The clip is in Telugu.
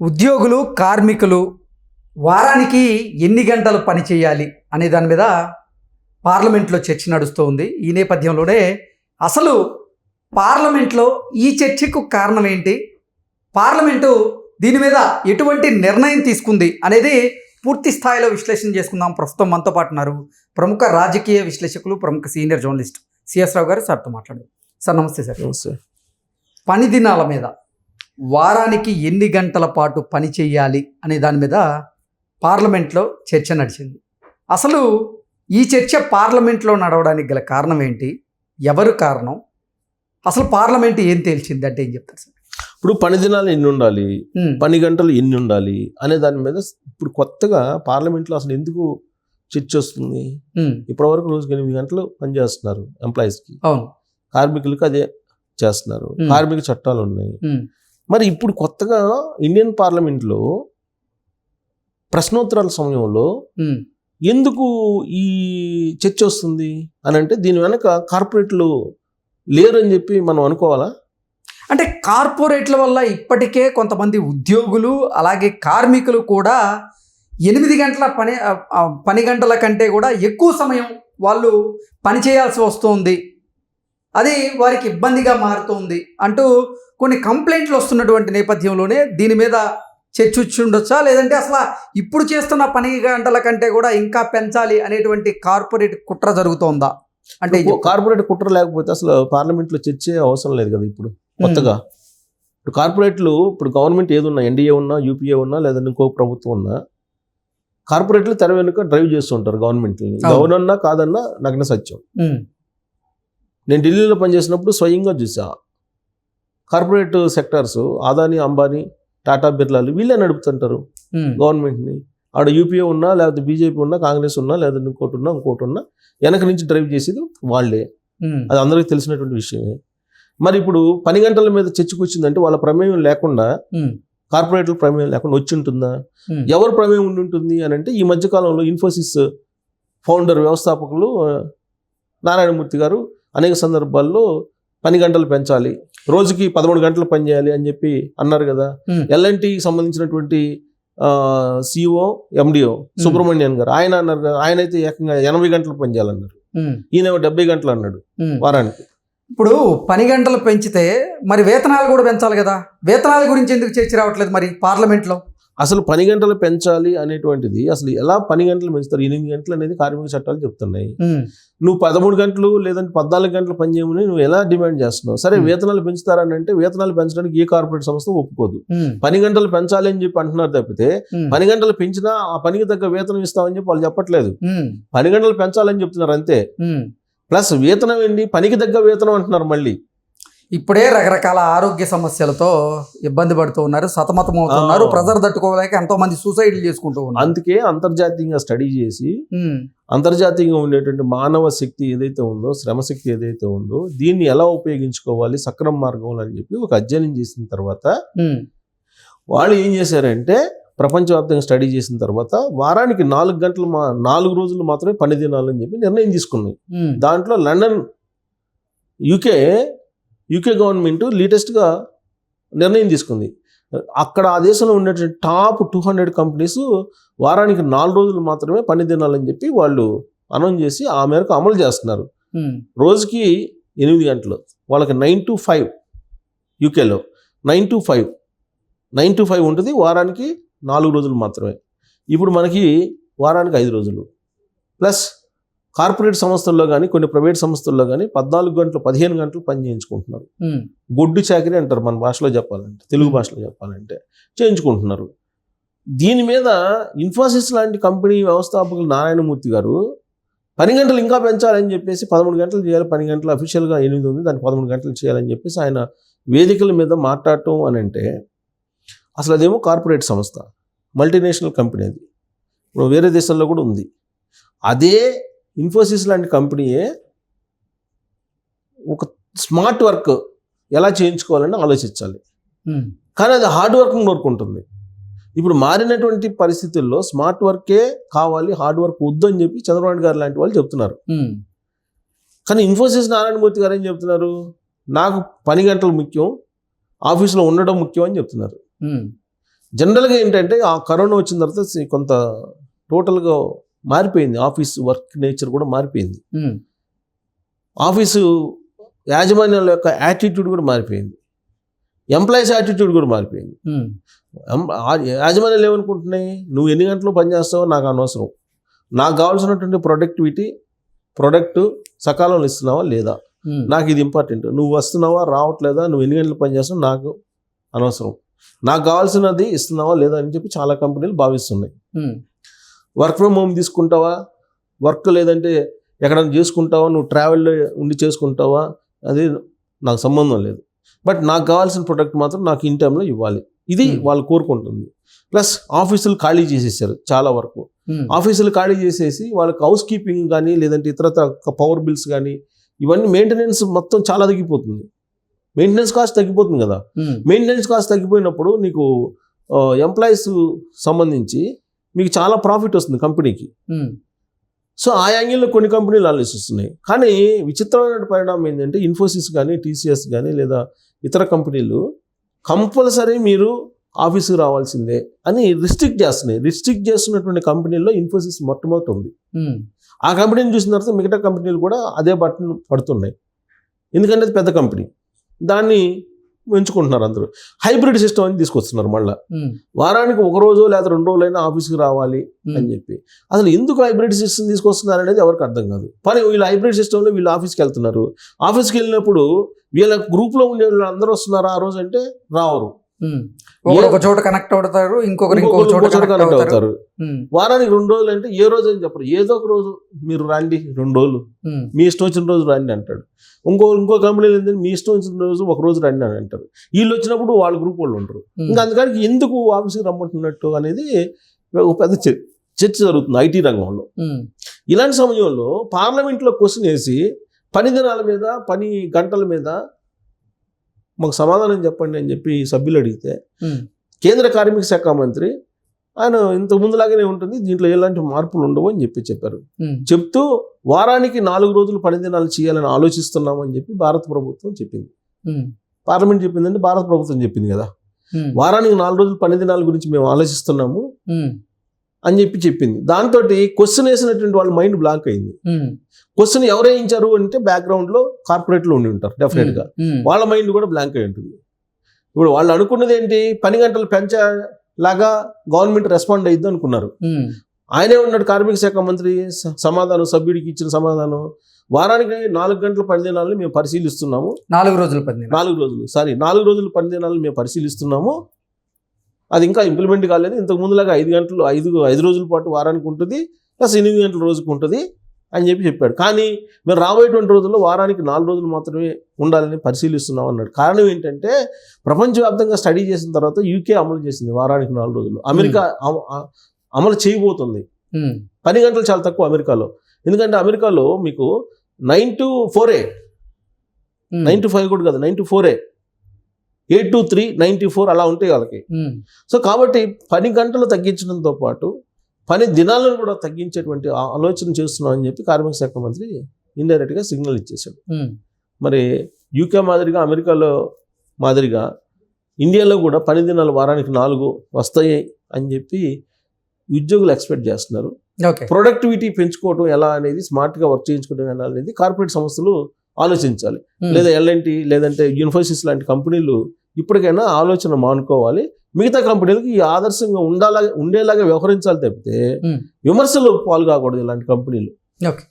ఉద్యోగులు కార్మికులు వారానికి ఎన్ని గంటలు పని చేయాలి అనే దాని మీద పార్లమెంట్లో చర్చ నడుస్తూ ఉంది. ఈ నేపథ్యంలోనే అసలు పార్లమెంట్లో ఈ చర్చకు కారణం ఏంటి? పార్లమెంటు దీని మీద ఎటువంటి నిర్ణయం తీసుకుంది అనేది పూర్తి స్థాయిలో విశ్లేషణ చేసుకుందాం. ప్రస్తుతం మనతో పాటు ఉన్నారు ప్రముఖ రాజకీయ విశ్లేషకులు ప్రముఖ సీనియర్ జర్నలిస్ట్ సిఎస్ రావు గారు. సార్తో మాట్లాడారు సార్ నమస్తే సార్. సార్ పని దినాల మీద వారానికి ఎన్ని గంటల పాటు పని చేయాలి అనే దాని మీద పార్లమెంట్లో చర్చ నడిచింది. అసలు ఈ చర్చ పార్లమెంట్లో నడవడానికి గల కారణం ఏంటి? ఎవరు కారణం? అసలు పార్లమెంట్ ఏం తేల్చింది అంటే ఏం చెప్తారు సార్? ఇప్పుడు పని దినాలు ఎన్ని ఉండాలి? పని గంటలు ఎన్ని ఉండాలి? అనే దాని మీద ఇప్పుడు కొత్తగా పార్లమెంట్లో అసలు ఎందుకు చర్చ వస్తుంది? ఇప్పటివరకు రోజుకి ఎనిమిది గంటలు పనిచేస్తున్నారు ఎంప్లాయీస్కి. అవును. కార్మికులకు అదే చేస్తున్నారు. కార్మిక చట్టాలు ఉన్నాయి. మరి ఇప్పుడు కొత్తగా ఇండియన్ పార్లమెంట్లో ప్రశ్నోత్తరాల సమయంలో ఎందుకు ఈ చర్చ వస్తుంది అని అంటే దీని వెనక కార్పొరేట్లు లేరని చెప్పి మనం అనుకోవాలా? అంటే కార్పొరేట్ల వల్ల ఇప్పటికే కొంతమంది ఉద్యోగులు అలాగే కార్మికులు కూడా ఎనిమిది గంటల పని పని గంటల కంటే కూడా ఎక్కువ సమయం వాళ్ళు పని చేయాల్సి వస్తుంది. అది వారికి ఇబ్బందిగా మారుతుంది అంటూ కొన్ని కంప్లైంట్లు వస్తున్నటువంటి నేపథ్యంలోనే దీని మీద చర్చ వచ్చి ఉండొచ్చా లేదంటే అసలు ఇప్పుడు చేస్తున్న పని గంటల కంటే కూడా ఇంకా పెంచాలి అనేటువంటి కార్పొరేట్ కుట్ర జరుగుతోందా? అంటే కార్పొరేట్ కుట్ర లేకపోతే అసలు పార్లమెంట్లో చర్చే అవసరం లేదు కదా ఇప్పుడు కొత్తగా? ఇప్పుడు కార్పొరేట్లు ఇప్పుడు గవర్నమెంట్ ఏది ఉన్నా ఎన్డీఏ ఉన్నా యూపీఏ ఉన్నా లేదా ఇంకో ప్రభుత్వం ఉన్నా కార్పొరేట్లు తెర వెనుక డ్రైవ్ చేస్తుంటారు గవర్నమెంట్ని. గవర్నన్నా కాదన్నా నగ్న సత్యం. నేను ఢిల్లీలో పనిచేసినప్పుడు స్వయంగా చూసా. కార్పొరేట్ సెక్టార్స్ ఆదాని అంబానీ టాటా బిర్లాలు వీళ్ళే నడుపుతుంటారు గవర్నమెంట్ని. ఆడ యూపీఏ ఉన్నా లేకపోతే బీజేపీ ఉన్నా కాంగ్రెస్ ఉన్నా లేదా ఇంకోటి ఉన్నా ఇంకోటి ఉన్నా వెనక నుంచి డ్రైవ్ చేసేది వాళ్ళే. అది అందరికీ తెలిసినటువంటి విషయమే. మరి ఇప్పుడు పని గంటల మీద చర్చకొచ్చిందంటే వాళ్ళ ప్రమేయం లేకుండా కార్పొరేట్ల ప్రమేయం లేకుండా వచ్చి ఉంటుందా. ఎవరు ప్రమేయం ఉండి ఉంటుంది అని అంటే ఈ మధ్యకాలంలో ఇన్ఫోసిస్ ఫౌండర్ వ్యవస్థాపకులు నారాయణమూర్తి గారు అనేక సందర్భాల్లో పని గంటలు పెంచాలి. రోజుకి పదమూడు గంటలు పని చేయాలి అని చెప్పి అన్నారు కదా. ఎల్ఎన్టీకి సంబంధించినటువంటి సిఇఓ ఎండిఓ సుబ్రహ్మణ్యన్ గారు ఆయన అన్నారు కదా ఆయన అయితే ఏకంగా ఎనభై గంటలు పని చేయాలన్నారు. ఉమ్, ఈయన డెబ్బై గంటలు అన్నాడు. వారానికి. ఇప్పుడు పని గంటలు పెంచితే మరి వేతనాలు కూడా పెంచాలి కదా. వేతనాల గురించి ఎందుకు చర్చ రావట్లేదు మరి పార్లమెంట్లో? అసలు పని గంటలు పెంచాలి అనేటువంటిది అసలు ఎలా పని గంటలు పెంచుతారు? ఎనిమిది గంటలు అనేది కార్మిక చట్టాలు చెప్తున్నాయి. నువ్వు పదమూడు గంటలు లేదంటే పద్నాలుగు గంటలు పని చేయమని నువ్వు ఎలా డిమాండ్ చేస్తున్నావు? సరే. వేతనాలు పెంచుతారని అంటే వేతనాలు పెంచడానికి ఏ కార్పొరేట్ సంస్థ ఒప్పుకోదు. పని గంటలు పెంచాలి అని చెప్పి అంటున్నారు తప్పితే పని గంటలు పెంచినా ఆ పనికి తగ్గ వేతనం ఇస్తామని చెప్పి వాళ్ళు చెప్పట్లేదు. పని గంటలు పెంచాలని చెప్తున్నారు అంతే. ప్లస్ వేతనం ఏంటి? పనికి తగ్గ వేతనం అంటున్నారు మళ్ళీ. ఇప్పుడే రకరకాల ఆరోగ్య సమస్యలతో ఇబ్బంది పడుతూ ఉన్నారు సతమతం అవుతున్నారు. ప్రెజర్ తట్టుకోలేక ఎంతో మంది సూసైడ్లు చేసుకుంటూ ఉన్నారు. అందుకే అంతర్జాతీయంగా స్టడీ చేసి అంతర్జాతీయంగా ఉండేటువంటి మానవ శక్తి ఏదైతే ఉందో శ్రమశక్తి ఏదైతే ఉందో దీన్ని ఎలా ఉపయోగించుకోవాలి సక్రమ మార్గంలో అని చెప్పి ఒక అధ్యయనం చేసిన తర్వాత వాళ్ళు ఏం చేశారంటే ప్రపంచవ్యాప్తంగా స్టడీ చేసిన తర్వాత వారానికి నాలుగు గంటలు మా నాలుగు రోజులు మాత్రమే పని దినాలు అని చెప్పి నిర్ణయం తీసుకున్నాయి. దాంట్లో లండన్ యూకే యూకే గవర్నమెంట్ లేటెస్ట్గా నిర్ణయం తీసుకుంది. అక్కడ ఆ దేశంలో ఉండేటువంటి టాప్ టూ హండ్రెడ్ కంపెనీస్ వారానికి నాలుగు రోజులు మాత్రమే పని దినాలని చెప్పి వాళ్ళు అనౌన్స్ చేసి ఆ మేరకు అమలు చేస్తున్నారు. రోజుకి ఎనిమిది గంటలు. వాళ్ళకి నైన్ టు ఫైవ్ యూకేలో nine to five nine to five ఉంటుంది. వారానికి నాలుగు రోజులు మాత్రమే. ఇప్పుడు మనకి వారానికి ఐదు రోజులు. ప్లస్ కార్పొరేట్ సంస్థల్లో కానీ కొన్ని ప్రైవేట్ సంస్థల్లో కానీ పద్నాలుగు గంటలు పదిహేను గంటలు పని చేయించుకుంటున్నారు. గొడ్డు చాకరీ అంటారు మన భాషలో చెప్పాలంటే తెలుగు భాషలో చెప్పాలంటే చేయించుకుంటున్నారు. దీని మీద ఇన్ఫోసిస్ లాంటి కంపెనీ వ్యవస్థాపకులు నారాయణమూర్తి గారు పని గంటలు ఇంకా పెంచాలని చెప్పేసి పదమూడు గంటలు చేయాలి పని గంటలు అఫీషియల్గా ఎనిమిది ఉంది దాన్ని పదమూడు గంటలు చేయాలని చెప్పేసి ఆయన వేదికల మీద మాట్లాడటం అని అంటే అసలు అదేమో కార్పొరేట్ సంస్థ మల్టీనేషనల్ కంపెనీ అది. ఇప్పుడు వేరే దేశాల్లో కూడా ఉంది. అదే ఇన్ఫోసిస్ లాంటి కంపెనీయే ఒక స్మార్ట్ వర్క్ ఎలా చేయించుకోవాలని ఆలోచించాలి. కానీ అది హార్డ్ వర్క్ కోరుకుంటుంది. ఇప్పుడు మారినటువంటి పరిస్థితుల్లో స్మార్ట్ వర్కే కావాలి హార్డ్ వర్క్ వద్దు అని చెప్పి చంద్రబాబు నాయుడు గారు లాంటి వాళ్ళు చెప్తున్నారు. కానీ ఇన్ఫోసిస్ నారాయణమూర్తి గారు ఏం చెప్తున్నారు? నాకు పని గంటలు ముఖ్యం ఆఫీసులో ఉండడం ముఖ్యం అని చెప్తున్నారు. జనరల్గా ఏంటంటే ఆ కరోనా వచ్చిన తర్వాత కొంత టోటల్గా మారిపోయింది. ఆఫీస్ వర్క్ నేచర్ కూడా మారిపోయింది. ఆఫీసు యాజమాన్యాల యొక్క యాటిట్యూడ్ కూడా మారిపోయింది. ఎంప్లాయీస్ యాటిట్యూడ్ కూడా మారిపోయింది. యాజమాన్యాలు ఏమనుకుంటున్నాయి? నువ్వు ఎన్ని గంటలు పనిచేస్తావో నాకు అనవసరం. నాకు కావాల్సినటువంటి ప్రొడక్టివిటీ ప్రొడక్ట్ సకాలంలో ఇస్తున్నావా లేదా? నాకు ఇది ఇంపార్టెంట్. నువ్వు వస్తున్నావా రావట్లేదా నువ్వు ఎన్ని గంటలు పనిచేస్తావు నాకు అనవసరం. నాకు కావాల్సినది ఇస్తున్నావా లేదా అని చెప్పి చాలా కంపెనీలు భావిస్తున్నాయి. వర్క్ ఫ్రమ్ హోమ్ తీసుకుంటావా? వర్క్ లేదంటే ఎక్కడైనా చేసుకుంటావా? నువ్వు ట్రావెల్లో ఉండి చేసుకుంటావా? అది నాకు సంబంధం లేదు. బట్ నాకు కావాల్సిన ప్రొడక్ట్ మాత్రం నాకు ఇన్ టైంలో ఇవ్వాలి. ఇది Hmm. వాళ్ళు కోరుకుంటుంది. ప్లస్ ఆఫీసులు ఖాళీ చేసేసారు చాలా వరకు. ఆఫీసులు ఖాళీ చేసేసి వాళ్ళకి హౌస్ కీపింగ్ కానీ లేదంటే ఇతర పవర్ బిల్స్ కానీ ఇవన్నీ మెయింటెనెన్స్ మొత్తం చాలా తగ్గిపోతుంది. మెయింటెనెన్స్ కాస్ట్ తగ్గిపోతుంది కదా. మెయింటెనెన్స్ కాస్ట్ తగ్గిపోయినప్పుడు నీకు ఎంప్లాయీస్ సంబంధించి మీకు చాలా ప్రాఫిట్ వస్తుంది కంపెనీకి. ఉమ్, సో ఆ యాంగిల్లో కొన్ని కంపెనీలు ఆలోచిస్తున్నాయి కానీ విచిత్రమైన పరిణామం ఏంటంటే ఇన్ఫోసిస్ కానీ టీసీఎస్ కానీ లేదా ఇతర కంపెనీలు కంపల్సరీ మీరు ఆఫీస్కి రావాల్సిందే అని రిస్ట్రిక్ట్ చేస్తున్నాయి. రిస్ట్రిక్ట్ చేస్తున్నటువంటి కంపెనీల్లో ఇన్ఫోసిస్ మొట్టమొదటి ఉంది. ఉమ్, ఆ కంపెనీని చూసిన తర్వాత మిగతా కంపెనీలు కూడా అదే బట్టన్ పడుతున్నాయి. ఎందుకంటే అది పెద్ద కంపెనీ. దాన్ని ఎంచుకుంటున్నారు అందరూ. హైబ్రిడ్ సిస్టమ్ అని తీసుకొస్తున్నారు మళ్ళీ. వారానికి ఒక రోజు లేదా రెండు రోజులైనా ఆఫీస్కి రావాలి అని చెప్పి. అసలు ఎందుకు హైబ్రిడ్ సిస్టమ్ తీసుకొస్తున్నారు అనేది ఎవరికి అర్థం కాదు. కానీ వీళ్ళు హైబ్రిడ్ సిస్టంలో వీళ్ళు ఆఫీస్కి వెళ్తున్నారు. ఆఫీస్కి వెళ్ళినప్పుడు వీళ్ళ గ్రూప్లో ఉండే వాళ్ళు అందరూ వస్తున్నారు ఆ రోజు అంటే రావరు. ఒక చోట కనెక్ట్ అవుతారు ఇంకొకరు ఇంకొక చోట కనెక్ట్ అవుతారు. వారానికి రెండు రోజులు అంటే ఏ రోజు అని చెప్పరు. ఏదో ఒక రోజు మీరు రండి రెండు రోజులు. మీ ఇష్టం వచ్చిన రోజు రండి అంటాడు. ఇంకో ఇంకో కంపెనీలు ఏంటంటే మీ ఇష్టం వచ్చిన రోజు ఒక రోజు రండి అని అంటారు. వీళ్ళు వచ్చినప్పుడు వాళ్ళ గ్రూప్ వాళ్ళు ఉంటారు ఇంకా అందుకని ఎందుకు ఆఫీస్కి రమ్మంటున్నట్టు అనేది ఒక పెద్ద చర్- చర్చ జరుగుతుంది ఐటీ రంగంలో. ఇలాంటి సమయంలో పార్లమెంట్లో క్వశ్చన్ వేసి పని దినాల మీద పని గంటల మీద మాకు సమాధానం చెప్పండి అని చెప్పి సభ్యులు అడిగితే కేంద్ర కార్మిక శాఖ మంత్రి ఆయన ఇంత ముందులాగానే ఉంటుంది దీంట్లో ఎలాంటి మార్పులు ఉండవు అని చెప్పి చెప్పారు. చెప్తూ వారానికి నాలుగు రోజులు పని దినాలు చేయాలని ఆలోచిస్తున్నాం అని చెప్పి భారత ప్రభుత్వం చెప్పింది. పార్లమెంట్ చెప్పిందంటే భారత ప్రభుత్వం చెప్పింది కదా. వారానికి నాలుగు రోజులు పని దినాల గురించి మేము ఆలోచిస్తున్నాము. అని చెప్పి చెప్పింది. దాంతో క్వశ్చన్ వేసినటువంటి వాళ్ళ మైండ్ బ్లాక్ అయింది. క్వశ్చన్ ఎవరు వేయించారు అంటే బ్యాక్గ్రౌండ్లో కార్పొరేట్లో ఉండి ఉంటారు డెఫినెట్గా ఉమ్, వాళ్ళ మైండ్ కూడా బ్లాంక్ అయి ఉంటుంది. ఇప్పుడు వాళ్ళు అనుకున్నది ఏంటి? పని గంటలు పెంచేలాగా గవర్నమెంట్ రెస్పాండ్ అయ్యిద్ది అనుకున్నారు. ఆయనే ఉన్నాడు కార్మిక శాఖ మంత్రి సమాధానం సభ్యుడికి ఇచ్చిన సమాధానం. వారానికి నాలుగు గంటల పని దినాలని మేము పరిశీలిస్తున్నాము. నాలుగు రోజులు పని. నాలుగు రోజులు సారీ నాలుగు రోజులు పని దినాలను మేము పరిశీలిస్తున్నాము. అది ఇంకా ఇంప్లిమెంట్ కాలేదు. ఇంతకు ముందులాగా ఐదు గంటలు ఐదు ఐదు రోజుల పాటు వారానికి ఉంటుంది. ప్లస్ ఎనిమిది గంటల రోజుకు ఉంటుంది అని చెప్పి చెప్పాడు. కానీ మేము రాబోయేటువంటి రోజుల్లో వారానికి నాలుగు రోజులు మాత్రమే ఉండాలని పరిశీలిస్తున్నాం అన్నాడు. కారణం ఏంటంటే ప్రపంచవ్యాప్తంగా స్టడీ చేసిన తర్వాత యూకే అమలు చేసింది వారానికి నాలుగు రోజులు. అమెరికా అమ- అ- అమలు చేయబోతుంది. ఉమ్, పని గంటలు చాలా తక్కువ అమెరికాలో. ఎందుకంటే అమెరికాలో మీకు nine to four um, nine to five కూడా కాదు nine to ఫోరే eight to three nine to four అలా ఉంటాయి వాళ్ళకి. సో కాబట్టి పని గంటలు తగ్గించడంతో పాటు పని దినాలను కూడా తగ్గించేటువంటి ఆలోచన చేస్తున్నాం అని చెప్పి కార్మిక శాఖ మంత్రి ఇండైరెక్ట్గా సిగ్నల్ ఇచ్చేశాడు. ఉమ్, మరి యూకే మాదిరిగా అమెరికాలో మాదిరిగా ఇండియాలో కూడా పని దినాలు వారానికి నాలుగు వస్తాయి అని చెప్పి ఉద్యోగులు ఎక్స్పెక్ట్ చేస్తున్నారు. ప్రొడక్టివిటీ పెంచుకోవడం ఎలా అనేది స్మార్ట్గా వర్క్ చేయించుకోవడం ఎలా అనేది కార్పొరేట్ సంస్థలు ఆలోచించాలి. లేదా ఎల్ఎన్టీ లేదంటే యూనివర్సిటీస్ లాంటి కంపెనీలు ఇప్పటికైనా ఆలోచన మానుకోవాలి. మిగతా కంపెనీలకు ఈ ఆదర్శంగా ఉండాలా ఉండేలాగా వ్యవహరించాలి తప్పితే. విమర్శలు పాలు కాకూడదు ఇలాంటి కంపెనీలు. ఓకే.